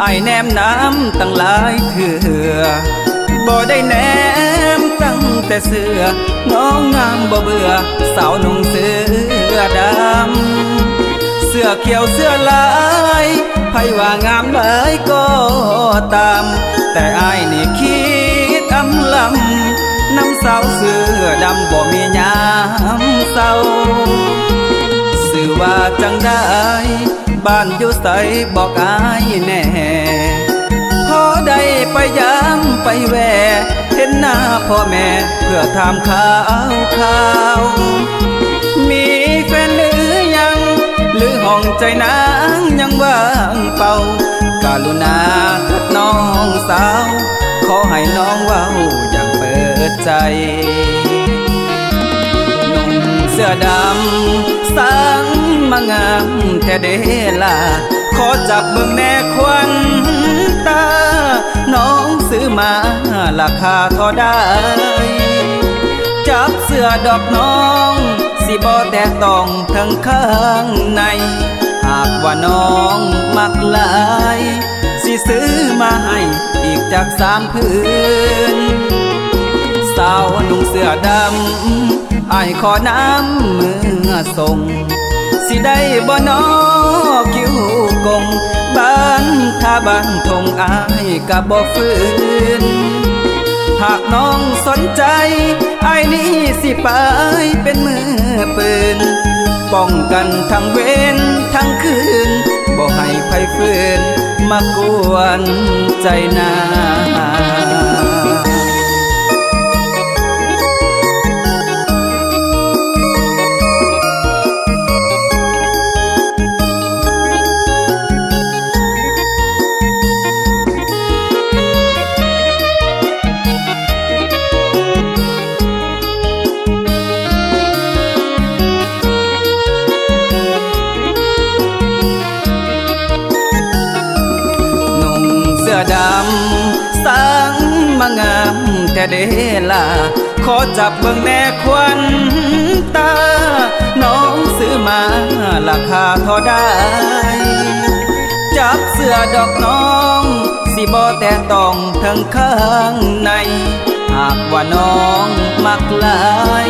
ไอายแนมน้ำตั้งหลายเถื่อบ่ได้แนมตั้งแต่เสือน้องงามบ่เบื่อสาวนุ่งเสื้อดำเสื้อเขียวเสื้อลายไผว่างามหลายก็ตาม แต่อายนี่คิดอำลำน้ำสาวเสื้อดำบ่มียามเศร้าสื่อว่าจังได้ บ้านอยู่ใสบอกอายแน่พอได้ไปยามไปแวเห็นหน้าพ่อแม่เพื่อถามข่าวข่าว มีแฟนหรือยัง หรือห้องใจนางยังว่างเป่าการุณาเถิดน้องสาว ขอให้น้องเว้าอย่างเปิดใจหนุ่มเสื้อดำสัง มางามแท้เดล่ะขอจับเบิ่งแน่ควันตา น้องซื้อมาราคาเท่าได้ จับเสื้อดอกน้อง สิบ่แต่ต้องทั้งข้างใน หากว่าน้องมักหลาย สิซื้อมาให้อีกจากสามพื้นสาวนุ่งเสื้อดำไอขอน้ำมือส่ง บ่นอคิวกงบ้านท่าบ้านทงอายกะบ่ฝืนหากน้องสนใจไอ้นี่สิไปเป็นมือปืน ป้องกันทั้งเว้นทั้งคืนบ่ให้ไฟฟืนมากวนใจนา มางามแต่เดล่ะขอจับเบิ่งแน่ควันตา น้องซื้อมาราคาเท่าได้ จับเสื้อดอกน้อง สิบ่แต่ต้องทั้งข้างใน หากว่าน้องมักหลาย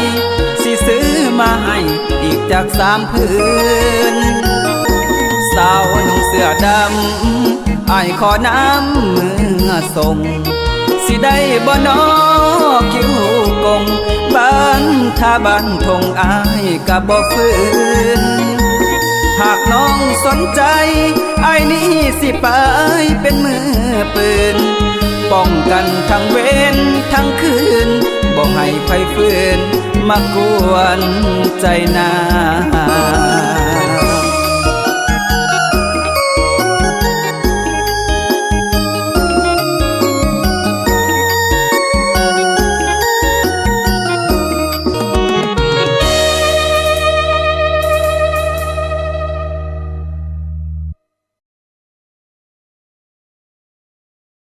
สิซื้อมาให้อีกจากสามพื้นสาวนุ่งเสื้อดำไอขอน้ำมือส่ง สิได้บ่นอคิวกงบ้านท่าบ้านทงอายกะบ่ฝืนหากน้องสนใจไอ้นี่สิไปเป็นมือปืน ป้องกันทั้งเวนทั้งคืนบ่ให้ไฟฟืนมากวนใจนา